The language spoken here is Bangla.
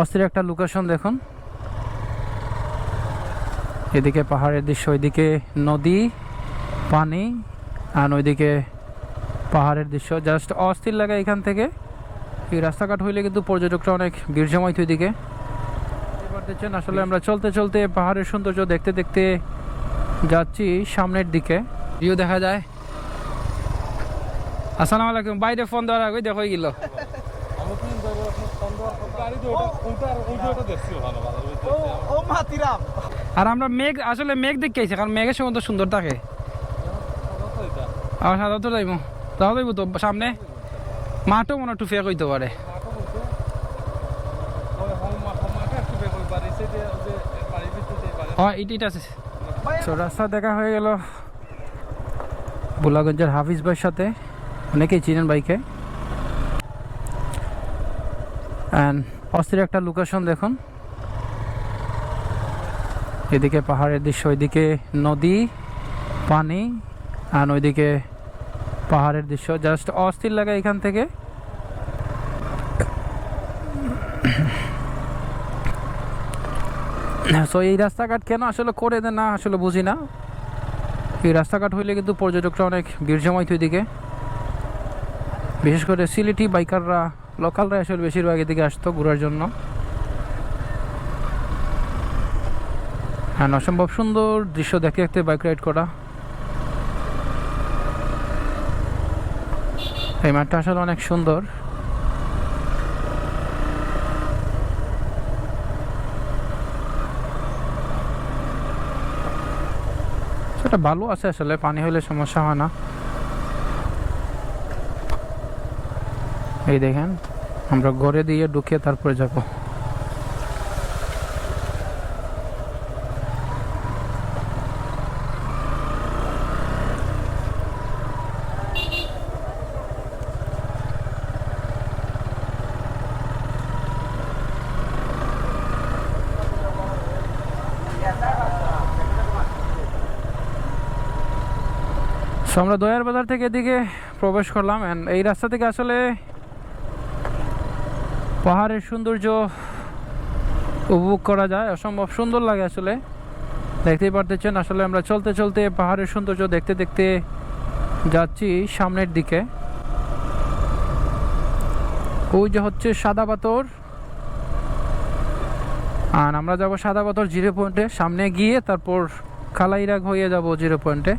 অস্থির একটা লোকেশন দেখুন। এদিকে পাহাড়ের দৃশ্য, ওইদিকে নদী, পানি, আর ওইদিকে পাহাড়ের দৃশ্য। জাস্ট অস্থির লাগে এখান থেকে। এই রাস্তাঘাট হইলে কিন্তু পর্যটকরা অনেক ভিড় জমাইত ওইদিকে দেখছেন, আসলে আমরা চলতে চলতে পাহাড়ের সৌন্দর্য দেখতে দেখতে যাচ্ছি সামনের দিকে। ভিউ দেখা যায়। আসসালামু আলাইকুম। বাইরে ফোন দেওয়ার আগে দেখো গেল আর আমরা মেঘ, আসলে মেঘ দেখতে আইছি কারণ মেঘের সময় তো সুন্দর থাকে। আর সাদা তো যাইব। তাও যাইব তো, সামনে? মাঠও মনে ফেক হইতে পারে। হয়, ইট আছে। রাস্তা দেখা হয়ে গেল। বুলাগঞ্জের হাফিজ ভাইয়ের সাথে। অনেকেই চিনেন বাইকে অ্যান্ড অস্থির একটা লোকেশন দেখুন। এদিকে পাহাড়ের দৃশ্য, ওইদিকে নদী, পানি আর ওইদিকে পাহাড়ের দৃশ্য। জাস্ট অস্থির লাগে এখান থেকে। সো এই রাস্তাঘাট কেন আসলে করে দেন না, আসলে বুঝি না। এই রাস্তাঘাট হইলে কিন্তু পর্যটকরা অনেক ভিড় জমাইত ওইদিকে বিশেষ করে সিলেটি বাইকাররা লোকালরা আসলে বেশিরভাগ এদিকে আসতো ঘোরার জন্য। হ্যাঁ অসম্ভব সুন্দর দৃশ্য দেখতে দেখতে বাইক রাইড করা। এই মাঠটা আসলে অনেক সুন্দর। সেটা ভালো আছে আসলে, পানি হলে সমস্যা হয় না। এই দেখেন, আমরা ঘরে দিয়ে ঢুকে তারপরে যাব। আমরা দয়ার বাজার থেকে এদিকে প্রবেশ করলাম এই রাস্তা থেকে আসলে পাহাড়ের সৌন্দর্য উপভোগ করা যায়, অসম্ভব সুন্দর লাগে আসলে। দেখতেই পারতেছেন, আসলে আমরা চলতে চলতে পাহাড়ের সৌন্দর্য দেখতে দেখতে যাচ্ছি সামনের দিকে। ওই যে হচ্ছে সাদা পাথর। আর আমরা যাব সাদা পাথর জিরো পয়েন্টে, সামনে গিয়ে তারপর খালাইরাগ হয়ে যাব জিরো পয়েন্টে।